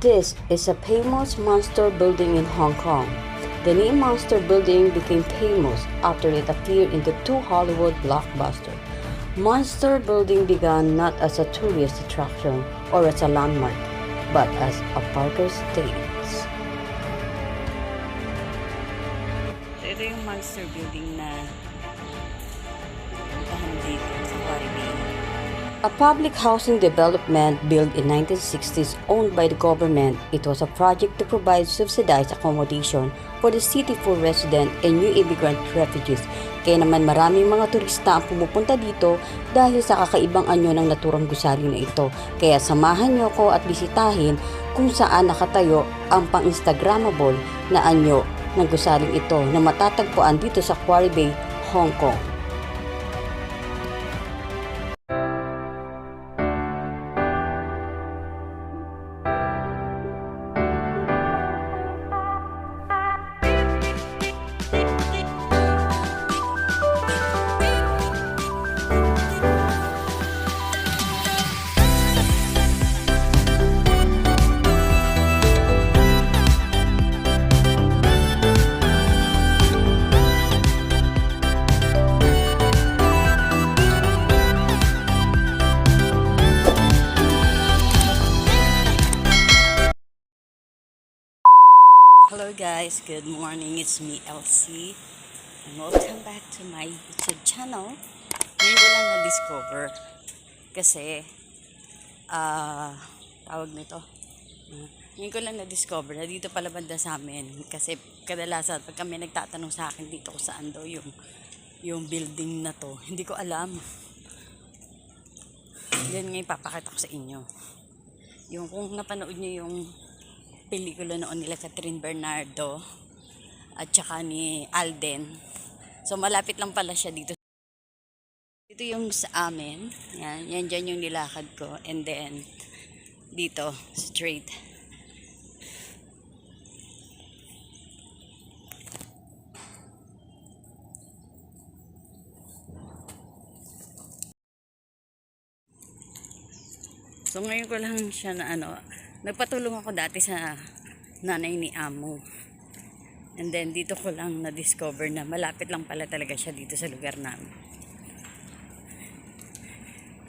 This is a famous monster building in Hong Kong. The name Monster Building became famous after it appeared in the two Hollywood blockbusters. Monster Building began not as a tourist attraction or as a landmark, but as a Parker States. Ito yung Monster Building na A public housing development built in 1960s owned by the government, it was a project to provide subsidized accommodation for the city for resident and new immigrant refugees. Kaya naman maraming mga turista ang pumupunta dito dahil sa kakaibang anyo ng naturang gusali na ito. Kaya samahan niyo ko at bisitahin kung saan nakatayo ang pang-instagrammable na anyo ng gusaling ito na matatagpuan dito sa Quarry Bay, Hong Kong. Good morning. It's me, Elsie. And welcome back to my YouTube channel. Ngayon ko lang na-discover. Kasi, ah, tawag nito. Uh, ngayon ko lang na-discover na dito pala banda sa amin. Kasi kadalasan, pag kami nagtatanong sa akin dito kung saan daw yung, yung building na to, hindi ko alam. Yan ngayon papakita ko sa inyo. Yung kung napanood nyo yung pelikula noon nila Catherine Bernardo at saka ni Alden. So malapit lang pala siya dito. Dito yung sa amin. Yan, yan dyan yung nilakad ko. And then, dito, straight. So ngayon ko lang siya na ano, nagpatulong ako dati sa nanay ni Amo. And then dito ko lang na-discover na malapit lang pala talaga siya dito sa lugar namin.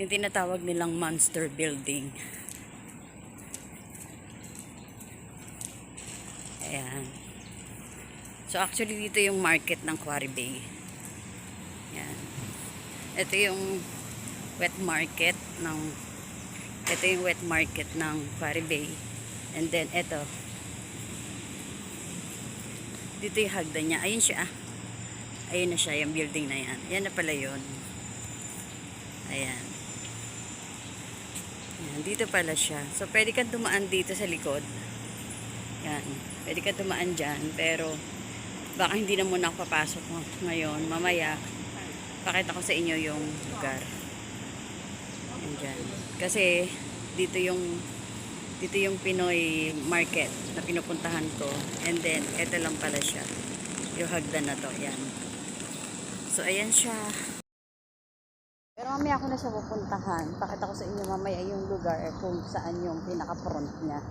Yung tinatawag nilang monster building. Ayan. So actually dito yung market ng Quarry Bay. Ayan. Ito yung wet market ng ito yung wet market ng Quarry Bay. And then, ito. Dito yung hagdan niya. Ayun siya. ah. Ayun na siya, yung building na yan. Yan na pala yun. Ayan. Ayan. Dito pala siya. So, pwede kang dumaan dito sa likod. Yan. Pwede kang dumaan dyan. Pero, baka hindi na muna ako papasok ngayon. Mamaya, pakita ko sa inyo yung lugar. Kasi dito yung dito yung Pinoy market na pinupuntahan ko. And then, eto lang pala siya. Yung hagdan na to. Yan. So, ayan siya. Pero mamaya ako na siya pupuntahan. Pakita ko sa inyo mamaya yung lugar eh, kung saan yung pinaka-front niya.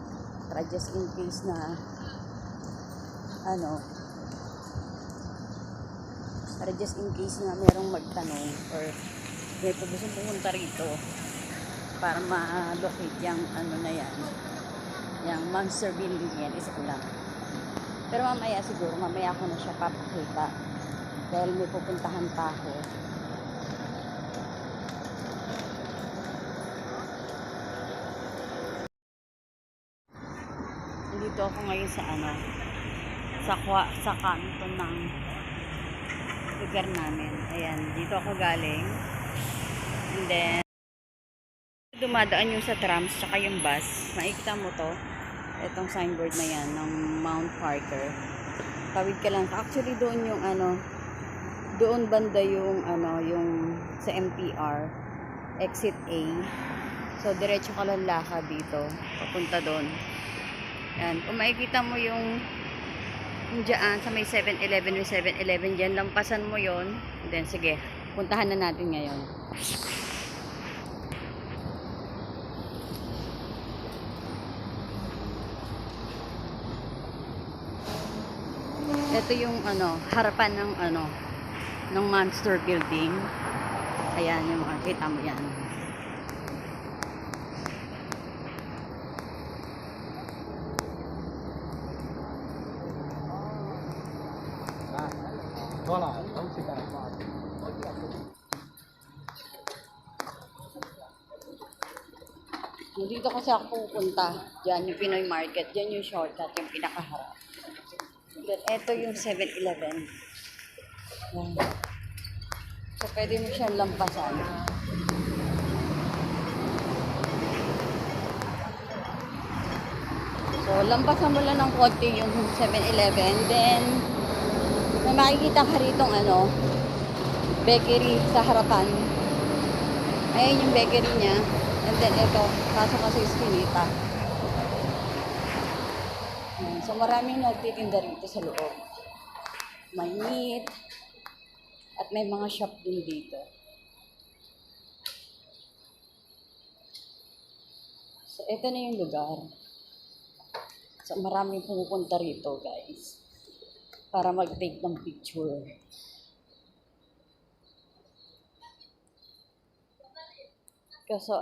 Para just in case na ano para just in case na merong magtanong or may gusto pumunta rito para ma-locate yung ano na yan. Yung monster building yan isa ko lang. Pero mamaya siguro mamaya ako na siya papakita. Dahil may pupuntahan pa ako. Dito ako ngayon sa ano sa kwa, sa kanto ng lugar namin. Ayan dito ako galing. And then dumadaan yung sa trams tsaka yung bus. Makikita mo to itong signboard na yan ng Mount Parker. Tawid ka lang actually doon yung ano doon banda yung ano yung sa MTR exit A. So diretso ka lang lakad dito papunta doon. Yan. Kung makikita mo yung yung dyan sa may 7-Eleven may 7-Eleven dyan lampasan mo yon then sige puntahan na natin ngayon Ito yung ano, harapan ng ano, ng monster building. Ayan, yung mga kita mo yan. Dito kasi ako pupunta. Diyan yung Pinoy Market. Diyan yung shortcut, yung pinakaharap. Then, ito yung 7-Eleven. Yan. So, pwede mo siyang lampasan. So, lampasan mo lang ng konti yung 7-Eleven. Then, may makikita ka rito ano, bakery sa harapan. Ayun yung bakery niya. And then, ito, pasok ka sa eskinita. So, maraming nagtitinda rito sa loob. May meat. At may mga shop din dito. So, ito na yung lugar. So, maraming pumupunta rito, guys. Para mag-take ng picture. Kasi,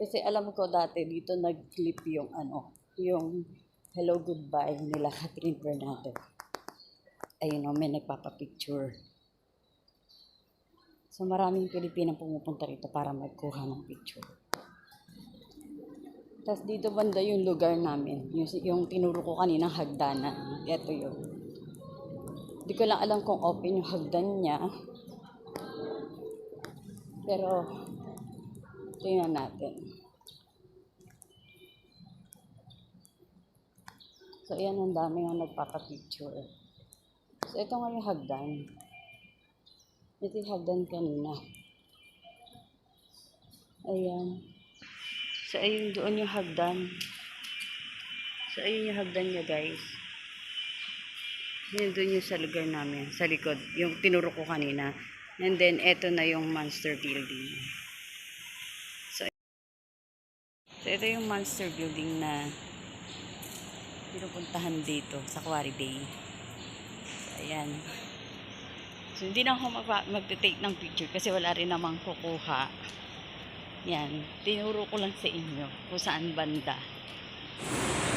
kasi alam ko dati dito nag-clip yung ano, yung hello goodbye nila Catherine Bernardo. Ayun o, may nagpapapicture. So maraming Pilipinang pumupunta rito para magkuha ng picture. Tapos dito banda yung lugar namin, yung, yung tinuro ko kanina hagdanan. Ito yun. Hindi ko lang alam kung open yung hagdan niya. Pero, tingnan natin. So, ayan ang dami nga nagpapapicture. So, ito nga yung hagdan. Ito yung hagdan kanina. Ayan. So, ayun doon yung hagdan. So, ayun yung hagdan niya, guys. Yun yung sa lugar namin, sa likod. Yung tinuro ko kanina. And then, eto na yung monster building. So, so ito yung monster building na pinupuntahan dito sa Quarry Bay. So, ayan. So, hindi na ako magte-take ng picture kasi wala rin namang kukuha. Yan. Tinuro ko lang sa inyo kung saan banda.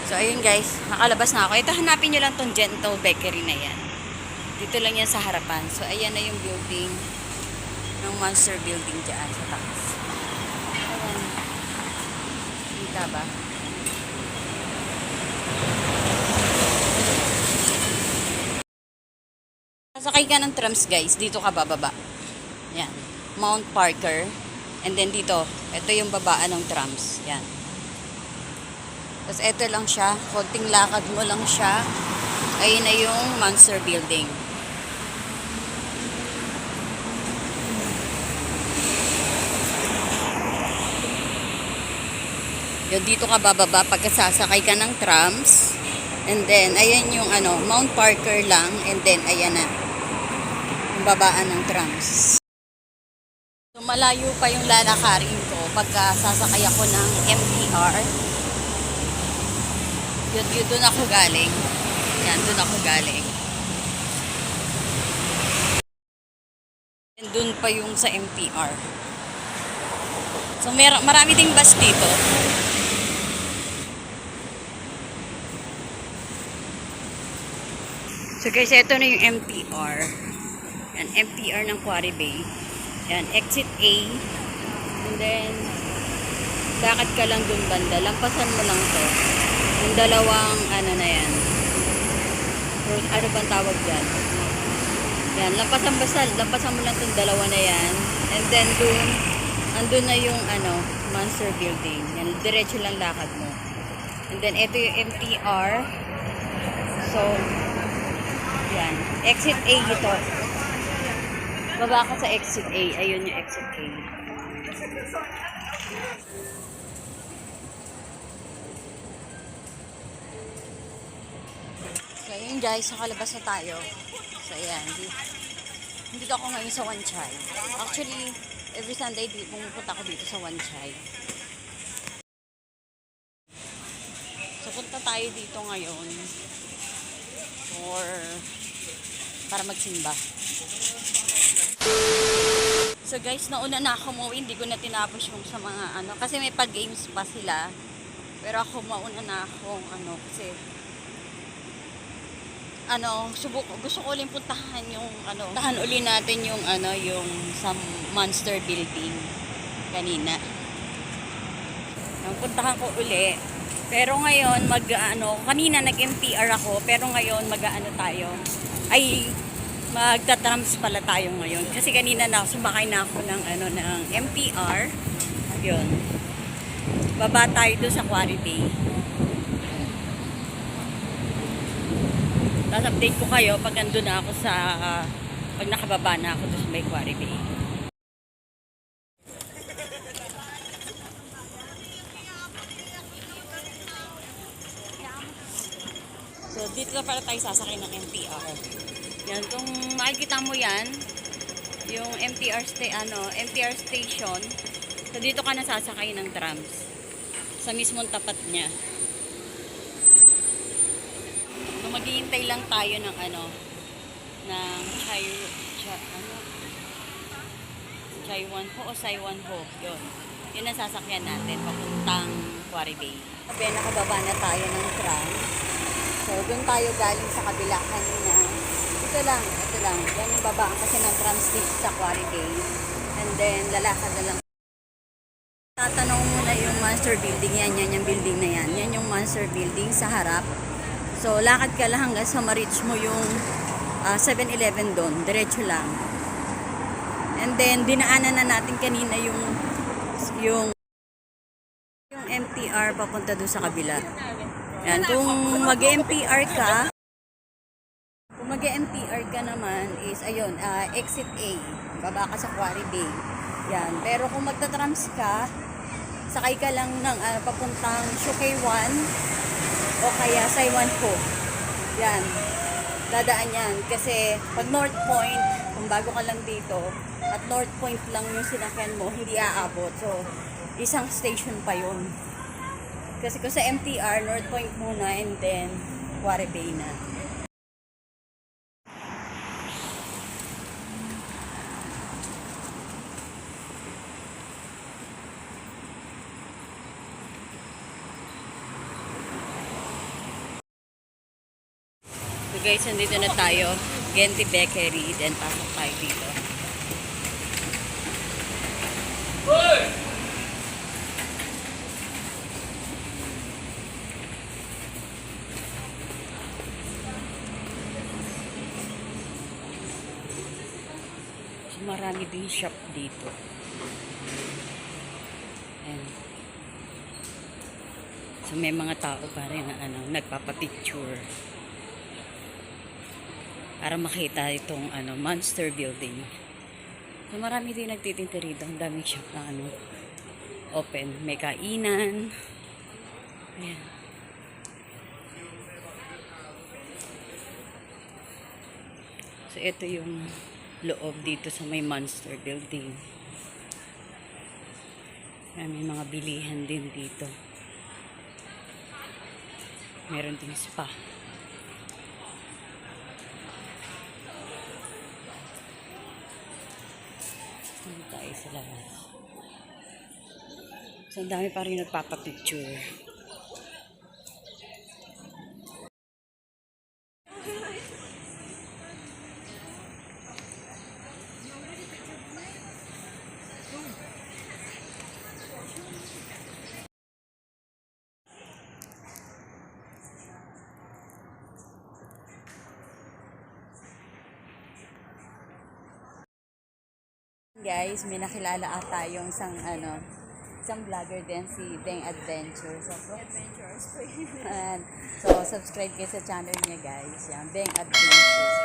So, ayun guys. Nakalabas na ako. Ito, hanapin nyo lang tong Gento Bakery na yan. Dito lang yan sa harapan. So, ayan na yung building ng Monster Building dyan sa taas. Ayan. Kita ba? Sasakay ka ng trams guys, dito ka bababa. Yan. Mount Parker. And then dito, ito yung babaan ng trams. Yan. Tapos ito lang siya, konting lakad mo lang siya. Ayun na yung Monster Building. Yun, dito ka bababa pagka sasakay ka ng trams. And then, ayan yung ano, Mount Parker lang. And then, ayan na. Babaan ng trams. So, malayo pa yung lalakarin ko pagka sasakay ako ng MTR. Yun, yun, doon ako galing. Yan, doon ako galing. And doon pa yung sa MTR. So, mer marami ding bus dito. So guys, ito na yung MTR. Yan, MTR ng Quarry Bay. Yan, exit A. And then, lakad ka lang dun banda. Lampasan mo lang to. Yung dalawang, ano na yan. Road, ano bang tawag dyan? Yan, lampasan basta, lampasan mo lang tong dalawa na yan. And then dun, andun na yung, ano, monster building. Yan, diretso lang lakad mo. And then, ito yung MTR. So, yan. Exit A ito. Baba ka sa exit A. Ayun yung exit A. So, yun guys. Nakalabas na tayo. So, ayan. Di- Dito ako ngayon sa One Chai. Actually, every Sunday pumupunta ako dito sa One Chai. So, punta tayo dito ngayon for para magsimba. So guys, nauna na ako umuwi, hindi ko na tinapos yung sa mga ano, kasi may pag-games pa sila. Pero ako mauna na akong ano, kasi ano, subuk gusto ko ulit puntahan yung ano, puntahan uli natin yung ano, yung sa Monster Building kanina. Puntahan ko uli. Pero ngayon mag ano, kanina nag-MTR ako, pero ngayon mag-ano tayo. Ay magta-trams pala tayo ngayon. Kasi kanina na sumakay na ako ng ano ng MTR. Yun. Baba tayo doon sa Quarry Bay. Tapos update ko kayo pag nandun na ako sa pag nakababa na ako doon sa may Quarry Bay. So, dito na pala tayo sasakay ng MTR. Yan, kung makikita mo yan, yung MTR, sta- ano, MTR station, so dito ka na sasakay ng trams. Sa mismong tapat niya. So, maghihintay lang tayo ng ano, ng Chai, Chai, ano, Chaiwan Ho o Saiwan Ho. Yun. Yun ang sasakyan natin papuntang Quarry Bay. Sabi, nakababa na tayo ng tram. So, doon tayo galing sa kabila kanina. Ito lang, ito lang. Yan yung babaan kasi ng dito sa Bay. And then, lalakad na lang. Tatanong mo na yung Monster Building. Yan, yan yung building na yan. Yan yung Monster Building sa harap. So, lakad ka lang hanggang sa ma-reach mo yung ah, 7-Eleven doon. Diretso lang. And then, dinaanan na natin kanina yung yung yung MTR papunta doon sa kabila. Yan, kung mag-MTR ka, kung mag-MTR ka naman is, ayun, ah, exit A. Baba ka sa Quarry Bay. Yan. Pero kung magta-trams ka, sakay ka lang ng ah, papuntang Shukay 1 o kaya Saiwan Po. Yan. Dadaan yan. Kasi pag North Point, kung bago ka lang dito, at North Point lang yung sinakyan mo, hindi aabot. So, isang station pa yun. Kasi kung sa MTR, North Point muna and then Quarry Bay na. So guys, nandito na tayo. Genti Bakery. Then pasok tayo dito. So, marami din shop dito. Ayan. So, may mga tao pa rin na ano, nagpapapicture. Para makita itong ano, monster building. So, marami din nagtitinda rito. Ang daming shop na ano, open. May kainan. Ayan. So, ito yung loob dito sa may monster building. May mga bilihan din dito. Meron din spa. Dito tayo sa. So, dami pa rin nagpapapicture. Guys, may nakilala ata yung isang ano, isang vlogger din si Deng Adventure. So, Adventures. so, subscribe kayo sa channel niya guys. Yan, Deng Adventure.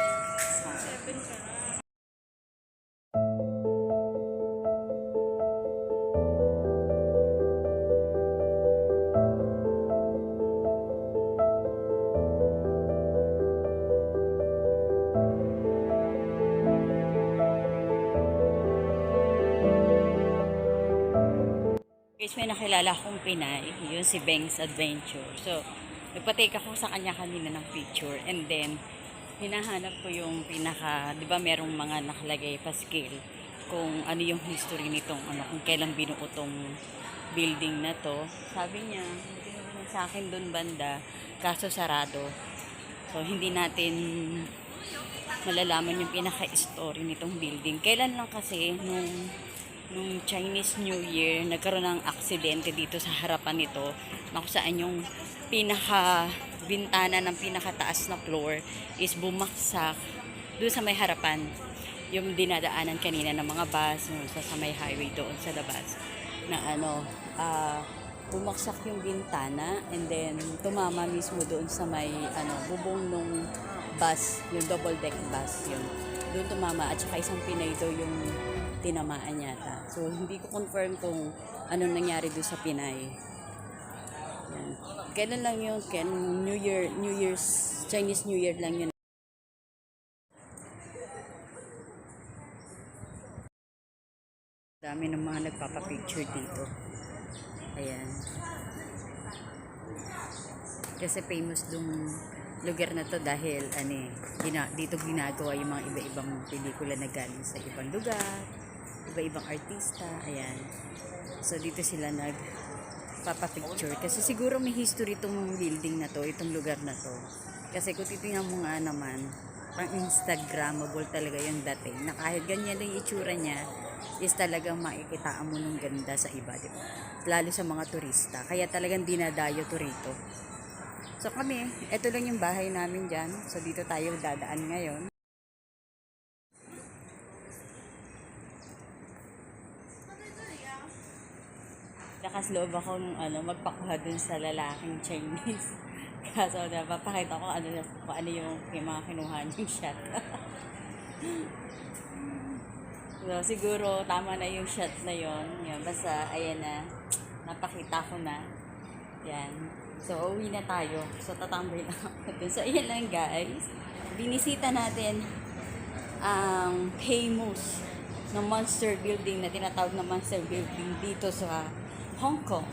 Guys, may nakilala akong Pinay. Yun si Beng's Adventure. So, nagpatake ako sa kanya kanina ng picture. And then, hinahanap ko yung pinaka, di ba merong mga nakalagay pa scale kung ano yung history nitong ano, kung kailan binuo tong building na to. Sabi niya, tinanong sa akin doon banda, kaso sarado. So, hindi natin malalaman yung pinaka-story nitong building. Kailan lang kasi nung nung Chinese New Year, nagkaroon ng aksidente dito sa harapan nito, na yung pinaka bintana ng pinakataas na floor is bumaksak doon sa may harapan. Yung dinadaanan kanina ng mga bus yung sa, sa may highway doon sa labas na ano ah bumaksak yung bintana and then tumama mismo doon sa may ano bubong nung bus yung double deck bus yun. Doon tumama at saka isang Pinay daw yung tinamaan yata so hindi ko confirm kung anong nangyari doon sa Pinay yan. Kailan lang yun? Ken, New Year, New Year's, Chinese New Year lang yun. Dami ng mga nagpapapicture dito. Ayan. Kasi famous dong lugar na to dahil ano eh, gina, dito ginagawa yung mga iba-ibang pelikula na galing sa ibang lugar, iba-ibang artista, ayan. So dito sila nag papapicture kasi siguro may history itong building na to, itong lugar na to. Kasi kung titingnan mo nga naman, pang Instagrammable talaga yung dating na kahit ganyan lang itsura niya is talagang makikitaan mo ng ganda sa iba, di ba? Lalo sa mga turista. Kaya talagang dinadayo to rito. So kami, ito lang yung bahay namin dyan. So dito tayo dadaan ngayon. Lakas loob ako nung ano, magpakuha dun sa lalaking Chinese. Kaso napapakita ko ano, kung ano yung, yung mga kinuha niyong shot. so, siguro tama na yung shot na yon Yan, basta ayan na, napakita ko na. Yan. So, uwi na tayo. So, tatambay na ako dun. So, ayan lang guys. Binisita natin ang famous na monster building na tinatawag na monster building dito sa Hong Kong.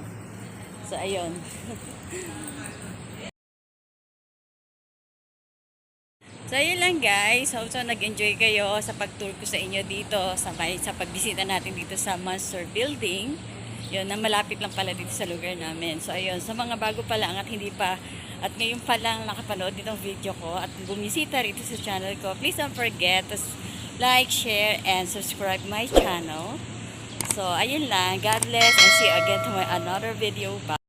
So, ayun. so, ayun lang guys. Hope so nag-enjoy kayo sa pag-tour ko sa inyo dito sa, sa pagbisita natin dito sa monster building. Yun, na malapit lang pala dito sa lugar namin. So, ayun, sa mga bago pa lang at hindi pa, at ngayon pa lang nakapanood nitong video ko at bumisita rito sa channel ko, please don't forget to like, share, and subscribe my channel. So, ayun lang. God bless and see you again to my another video. Bye.